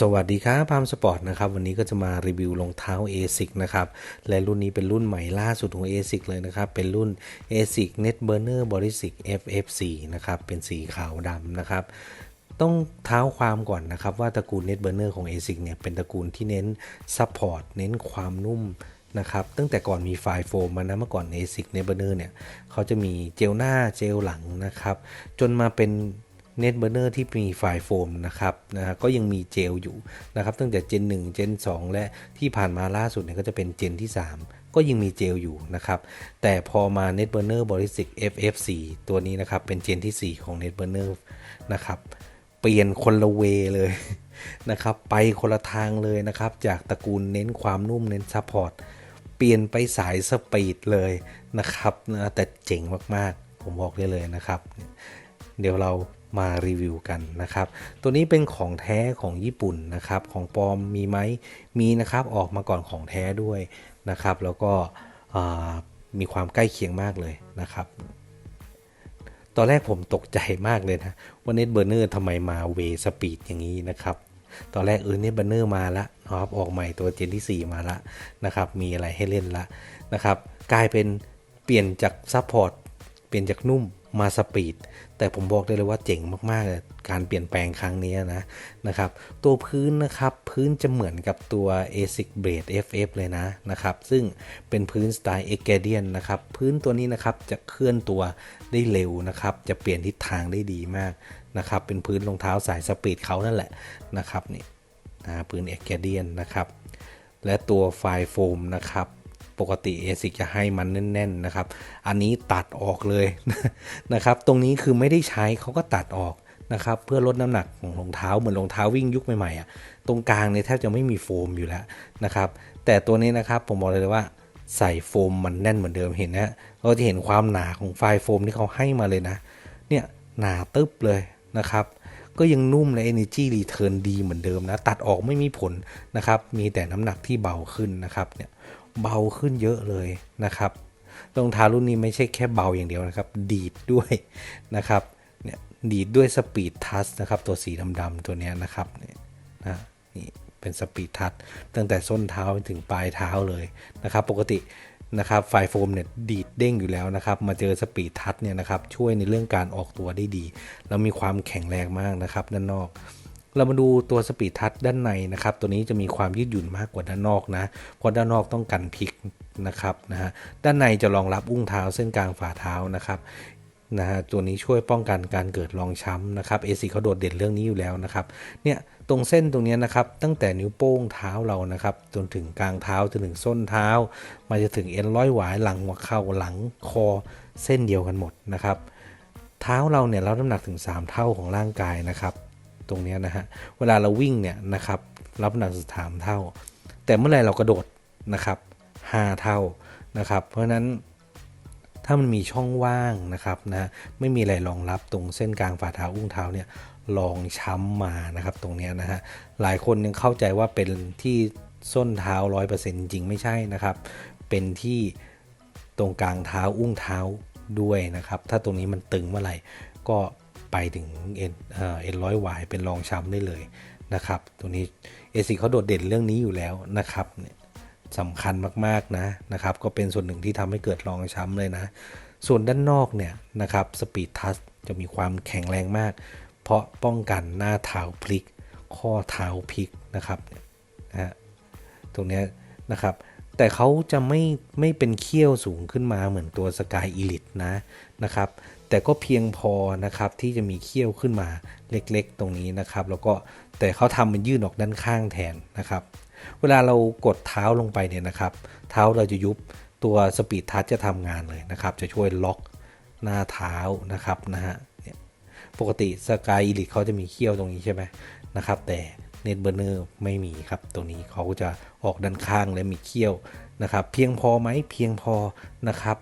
สวัสดีครับพามสปอร์ตนะครับ วันนี้ก็จะมารีวิวรองเท้า ASIC นะครับ และรุ่นนี้เป็นรุ่นใหม่ล่าสุดของ ASIC เลยนะครับ เป็นรุ่น ASIC Netburner Boric FF4 นะครับ เป็นสีขาวดำนะครับต้องเท้าความก่อนนะครับ ว่าตระกูล Netburner ของ ASIC เนี่ย เป็นตระกูลที่เน้น Support เน้นความนุ่มนะครับตั้งแต่ก่อนมีไฟล์โฟมมานะเมื่อก่อน ASIC Netburner เนี่ยเขาจะมีเจลหน้าเจลหลังนะครับ จนมาเป็น เน็ตเบอร์เนอร์ที่มีไฟล์โฟมนะครับนะฮะก็ยังมีเจลอยู่นะครับตั้งแต่เจน 1 เจน 2 และที่ผ่านมาล่าสุดเนี่ยก็จะเป็นเจนที่ 3 ก็ยังมีเจลอยู่นะครับ แต่พอมา Net Burner b o r i s i c FF4 ตัวนี้นะครับ เป็นเจนที่ 4 ของ Net Burner นะครับเปลี่ยนคนละเวเลยนะครับ ไปคนละทางเลยนะครับ จากตระกูลเน้นความนุ่มเน้นซัพพอร์ตเปลี่ยนไปสายสปีดเลยนะครับนะแต่เจ๋งมาก ๆ ผมบอกได้เลยนะครับ เดี๋ยวเรา มารีวิวกันนะครับ ตัวนี้เป็นของแท้ของญี่ปุ่นนะครับ ของปลอมมีไหมมีนะครับออกมาก่อนของแท้ด้วยนะครับ แล้วก็มีความใกล้เคียงมากเลยนะครับ ตอนแรกผมตกใจมากเลยนะว่าเน็ตเบอร์เนอร์ทำไมมาเวสปีดอย่างนี้นะครับตอนแรกเออเน็ตเบอร์เนอร์มาละนะครับออกใหม่ตัวเจนที่ 4 มาละนะครับ มีอะไรให้เล่นละนะครับ กลายเป็นเปลี่ยนจากซัพพอร์ตเปลี่ยนจากนุ่ม มาสปีด แต่ผมบอกได้เลยว่าเจ๋งมากๆ การเปลี่ยนแปลงครั้งนี้นะนะครับ ตัวพื้นนะครับ พื้นจะเหมือนกับตัว ASIC Blade FF เลยนะนะครับ ซึ่งเป็นพื้นสไตล์ e g a d i a n นะครับ พื้นตัวนี้นะครับจะเคลื่อนตัวได้เร็วนะครับ จะเปลี่ยนทิศทางได้ดีมากนะครับ เป็นพื้นรองเท้าสายสปีดเขานั่นแหละนะครับนี่นะพื้น e g a d i a n นะครับ และตัวไฟโฟมนะครับ ปกติ ASIC จะให้มันแน่น ๆนะครับ อันนี้ตัดออกเลยนะครับ ตรงนี้คือไม่ได้ใช้เขาก็ตัดออกนะครับเพื่อลดน้ำหนักของรองเท้าเหมือนรองเท้าวิ่งยุคใหม่ๆอะตรงกลางเนี่ยแทบจะไม่มีโฟมอยู่แล้วนะครับแต่ตัวนี้นะครับผมบอกเลยว่าใส่โฟมมันแน่นเหมือนเดิมเห็นนะเราจะเห็นความหนาของไฟล์โฟมที่เขาให้มาเลยนะเนี่ยหนาตึ๊บเลยนะครับก็ยังนุ่มและ Energy Return ดีเหมือนเดิมนะตัดออกไม่มีผลนะครับมีแต่น้ำหนักที่เบาขึ้นนะครับเนี่ย เบาขึ้นเยอะเลยนะครับรองเท้ารุ่นนี้ไม่ใช่แค่เบาอย่างเดียวนะครับ ดีดด้วยนะครับเนี่ยดีดด้วยสปีดทัชนะครับ ตัวสีดำๆตัวนี้นะครับเนี่ยนะนี่เป็นสปีดทัชตั้งแต่ส้นเท้าไปถึงปลายเท้าเลยนะครับ ปกตินะครับไฟโฟมเนี่ยดีดเด้งอยู่แล้วนะครับ มาเจอสปีดทัชเนี่ยนะครับช่วยในเรื่องการออกตัวได้ดี แล้วมีความแข็งแรงมากนะครับด้านนอก เรามาดูตัวสปีดทัชด้านในนะครับ ตัวนี้จะมีความยืดหยุ่นมากกว่าด้านนอกนะ เพราะด้านนอกต้องกันพลิกนะครับนะฮะ ด้านในจะรองรับอุ้งเท้าเส้นกลางฝ่าเท้านะครับนะฮะตัวนี้ช่วยป้องกันการเกิดรองช้ำนะครับเอซีเขาโดดเด่นเรื่องนี้อยู่แล้วนะครับ เนี่ยตรงเส้นตรงเนี้ยนะครับ ตั้งแต่นิ้วโป้งเท้าเรานะครับ จนถึงกลางเท้าจนถึงส้นเท้า มาจะถึงเอ็นร้อยหวายหลังหัวเข่าหลังคอเส้นเดียวกันหมดนะครับ เท้าเราเนี่ยรับน้ำหนักถึง 3 เท่าของร่างกายนะครับ ตรงนี้นะฮะ เวลาเราวิ่งเนี่ยนะครับ รับน้ำหนักถึงสามเท่า แต่เมื่อไรเรากระโดดนะครับห้าเท่านะครับ เพราะฉะนั้นถ้ามันมีช่องว่างนะครับนะไม่มีอะไรรองรับตรงเส้นกลางฝ่าเท้าอุ้งเท้าเนี่ยลองช้ำมานะครับ ตรงนี้นะฮะหลายคนยังเข้าใจว่าเป็นที่ส้นเท้า 100%จริงไม่ใช่นะครับ เป็นที่ตรงกลางเท้าอุ้งเท้าด้วยนะครับ ถ้าตรงนี้มันตึงเมื่อไหร่ก็ ไปถึงเอ็นเอ็นร้อยวายเป็นรองช้ำได้เลยนะครับตรงนี้เอซิเขาโดดเด่นเรื่องนี้อยู่แล้วนะครับสำคัญมากๆนะนะครับ ก็เป็นส่วนหนึ่งที่ทำให้เกิดรองช้ำเลยนะ ส่วนด้านนอกเนี่ยนะครับสปีดทัชจะมีความแข็งแรงมาก เพราะป้องกันหน้าเท้าพลิก ข้อเท้าพลิกนะครับนะฮะตรงนี้นะครับ แต่เขาจะไม่ไม่เป็นเขี้ยวสูงขึ้นมาเหมือนตัวสกายอีลิตนะนะครับ แต่ก็เพียงพอนะครับที่จะมีเขี้ยวขึ้นมาเล็กๆ ตรงนี้นะครับ แล้วก็แต่เขาทำเป็นยื่นออกด้านข้างแทนนะครับ เวลาเรากดเท้าลงไปเนี่ยนะครับ เท้าเราจะยุบตัวสปีดทัชจะทำงานเลยนะครับ จะช่วยล็อกหน้าเท้านะครับนะฮะปกติสกายอีลิทเขาจะมีเขี้ยวตรงนี้ใช่ไหมนะครับ แต่ เน็ตเบอร์เนอร์ไม่มีครับตรงนี้เขาจะออกด้านข้างและมีเขี้ยวนะครับ เพียงพอไหมเพียงพอนะครับ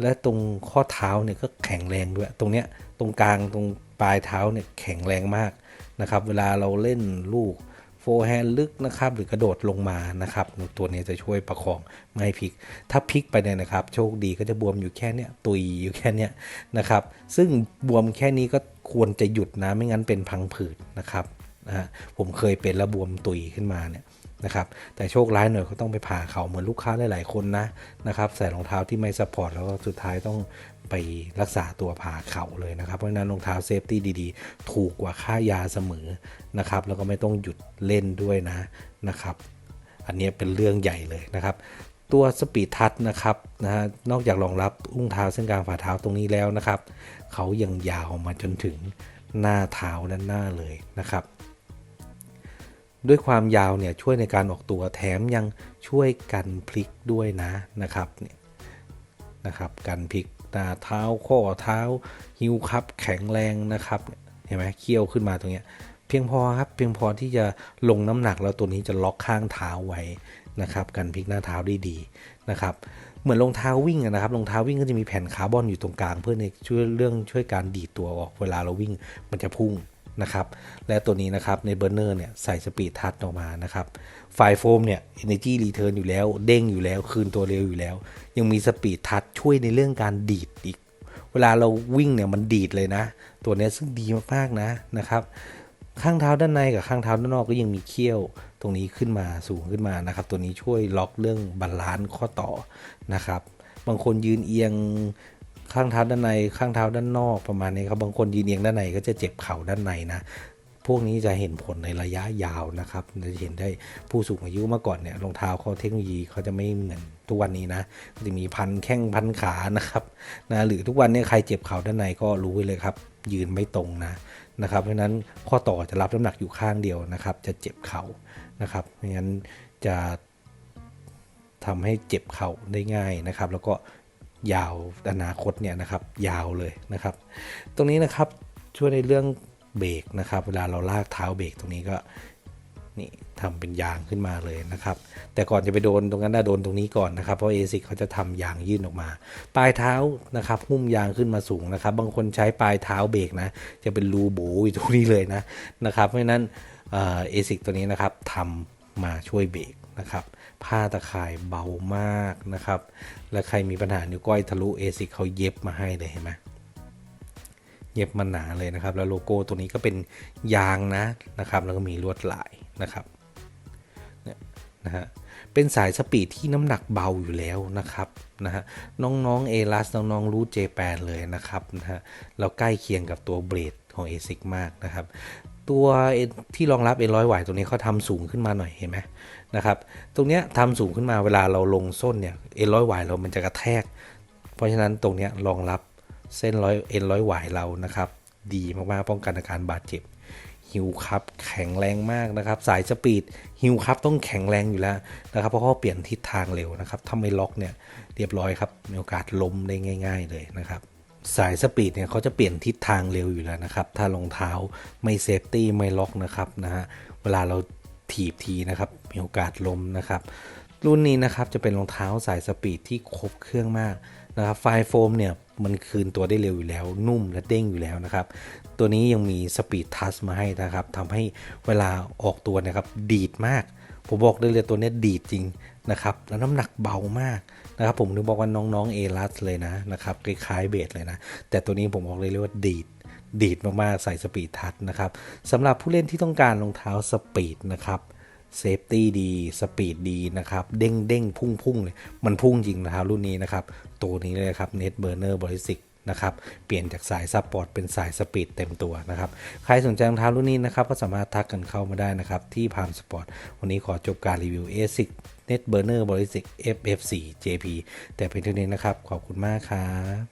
และตรงข้อเท้าเนี่ยก็แข็งแรงด้วย ตรงเนี้ยตรงกลางตรงปลายเท้าเนี่ยแข็งแรงมากนะครับ เวลาเราเล่นลูกโฟร์แฮนด์ลึกนะครับ หรือกระโดดลงมานะครับ ตัวนี้จะช่วยประคองไม่ให้พลิก ถ้าพลิกไปเนี่ยนะครับ โชคดีก็จะบวมอยู่แค่เนี้ยตุยอยู่แค่เนี้ยนะครับ ซึ่งบวมแค่นี้ก็ควรจะหยุดนะไม่งั้นเป็นพังผืดนะครับ นะฮะผมเคยเป็นระบวมตุยขึ้นมาเนี่ยนะครับแต่โชคร้ายหน่อยเขาต้องไปผ่าเขาเหมือนลูกค้าหลาย ๆ คนนะนะครับใส่รองเท้าที่ไม่สปอร์ตแล้วก็สุดท้ายต้องไปรักษาตัวผ่าเข่าเลยนะครับ เพราะฉะนั้นรองเท้าเซฟตี้ดีๆ ถูกกว่าค่ายาเสมอนะครับแล้วก็ไม่ต้องหยุดเล่นด้วยนะนะครับ อันนี้เป็นเรื่องใหญ่เลยนะครับ ตัวสปีดทัชนะครับนะฮะนอกจากรองรับอุ้งเท้าเส้นกลางฝ่าเท้าตรงนี้แล้วนะครับเขายังยาวมาจนถึงหน้าเท้าด้านหน้าเลยนะครับ ด้วยความยาวเนี่ยช่วยในการออกตัวแถมยังช่วยกันพลิกด้วยนะนะครับเนี่ยนะครับกันพลิกหน้าเท้าข้อเท้าฮิวครับแข็งแรงนะครับเห็นไหมเคี้ยวขึ้นมาตรงเนี้ยเพียงพอครับเพียงพอที่จะลงน้ำหนักแล้วตัวนี้จะล็อกข้างเท้าไว้นะครับกันพลิกหน้าเท้าได้ดีนะครับเหมือนรองเท้าวิ่งนะครับรองเท้าวิ่งก็จะมีแผ่นคาร์บอนอยู่ตรงกลาง เพื่อในช่วยเรื่องช่วยการดีดตัวออกเวลาเราวิ่งมันจะพุ่ง นะครับ และตัวนี้นะครับในเบอร์เนอร์เนี่ยใส่สปีดทัชออกมานะครับ ไฟโฟมเนี่ย Energy Return อยู่แล้ว เด้งอยู่แล้ว คืนตัวเร็วอยู่แล้ว ยังมีสปีดทัชช่วยในเรื่องการดีดอีก เวลาเราวิ่งเนี่ยมันดีดเลยนะ ตัวนี้ซึ่งดีมากๆนะนะครับข้างเท้าด้านในกับข้างเท้าด้านนอกก็ยังมีเขี้ยวตรงนี้ขึ้นมาสูงขึ้นมานะครับ ตัวนี้ช่วยล็อกเรื่องบาลานซ์ข้อต่อนะครับ บางคนยืนเอียง ข้างเท้าด้านในข้างเท้าด้านนอกประมาณนี้ครับบางคนยืนเอียงด้านในก็จะเจ็บเข่าด้านในนะพวกนี้จะเห็นผลในระยะยาวนะครับจะเห็นได้ผู้สูงอายุเมื่อก่อนเนี่ยรองเท้าเขาเทคโนโลยีเขาจะไม่เหมือนทุกวันนี้นะจะมีพันแข้งพันขานะครับนะหรือทุกวันนี้ใครเจ็บเข่าด้านในก็รู้เลยครับ ยืนไม่ตรงนะนะครับ เพราะนั้นข้อต่อจะรับน้ำหนักอยู่ข้างเดียวนะครับ จะเจ็บเข่านะครับเพราะฉะนั้นจะทำให้เจ็บเข่าได้ง่ายนะครับ แล้วก็ ยาวอนาคตเนี่ยนะครับยาวเลยนะครับ ตรงนี้นะครับช่วยในเรื่องเบรกนะครับ เวลาเราลากเท้าเบรกตรงนี้ก็นี่ทำเป็นยางขึ้นมาเลยนะครับ แต่ก่อนจะไปโดนตรงนั้นน่าโดนตรงนี้ก่อนนะครับ เพราะเอซิกเขาจะทำยางยื่นออกมา ปลายเท้านะครับหุ้มยางขึ้นมาสูงนะครับ บางคนใช้ปลายเท้าเบรกนะ จะเป็นรูโบอยู่ตรงนี้เลยนะนะครับ เพราะฉะนั้นเอซิกตัวนี้นะครับทำมาช่วยเบรก นะครับผ้าตะข่ายเบามากนะครับ และใครมีปัญหานิ้วก้อยทะลุเอซิกเขาเย็บมาให้เลยเห็นไหมเย็บมันหนาเลยนะครับ แล้วโลโก้ตัวนี้ก็เป็นยางนะนะครับ แล้วก็มีลวดลายนะครับเนี่ยนะฮะเป็นสายสปีดที่น้ำหนักเบาอยู่แล้วนะครับนะฮะน้องๆเอลัสน้องๆรู้เจแปนเลยนะครับนะฮะเราใกล้เคียงกับตัวเบรด ของ ASIC มากนะครับ ตัวที่รองรับ N100 วตัวนี้เขาทำสูงขึ้นมาหน่อยเห็นไหมนะครับ ตรงเนี้ยทำสูงขึ้นมาเวลาเราลงส้นเนี่ย N100 วเรามันจะกระแทก เพราะฉะนั้นตรงเนี้ยรองรับเส้นร้อยเอ็นร้อยหวายเรานะครับ ดีมากๆป้องกันอาการบาดเจ็บฮิวครับแข็งแรงมากนะครับ สายสปีดฮิวครับต้องแข็งแรงอยู่แล้วนะครับ เพราะเขาเปลี่ยนทิศทางเร็วนะครับถ้าไม่ล็อกเนี่ยเรียบร้อยครับมีโอกาสล้มได้ง่าย ๆ เลยนะครับ สายสปีดเนี่ยเขาจะเปลี่ยนทิศทางเร็วอยู่แล้วนะครับ ถ้ารองเท้าไม่เซฟตี้ไม่ล็อกนะครับนะฮะเวลาเราถีบทีนะครับมีโอกาสล้มนะครับ รุ่นนี้นะครับจะเป็นรองเท้าสายสปีดที่ครบเครื่องมากนะครับไฟโฟมเนี่ยมันคืนตัวได้เร็วอยู่แล้ว นุ่มและเด้งอยู่แล้วนะครับ ตัวนี้ยังมีสปีดทัชมาให้นะครับทำให้เวลาออกตัวนะครับดีดมาก ผมบอกได้เลยตัวนี้ดีดจริงนะครับ แล้วน้ำหนักเบามากนะครับ ผมนึกบอกว่าน้องๆเอลัสเลยนะนะครับคล้ายๆเบสเลยนะ แต่ตัวนี้ผมบอกเลยเลยว่าดีดดีดมากๆ ใส่สปีดทัชนะครับสำหรับผู้เล่นที่ต้องการรองเท้าสปีดนะครับเซฟตี้ดีสปีดดีนะครับ เด้งเด้งพุ่งพุ่งเลย มันพุ่งจริงนะครับรุ่นนี้นะครับ ตัวนี้เลยครับ Net Burner b a l l i s t i c นะครับเปลี่ยนจากสายซับปอร์ตเป็นสายสปีดเต็มตัวนะครับใครสนใจรองเท้ารุ่นนี้นะครับก็สามารถทักกันเข้ามาได้นะครับที่พามสปอร์ตวันนี้ขอจบการรีวิว ASIC Net Burner b o l i s i c FF4 JP แต่เป็นเท่านี้นะครับ ขอบคุณมากครับ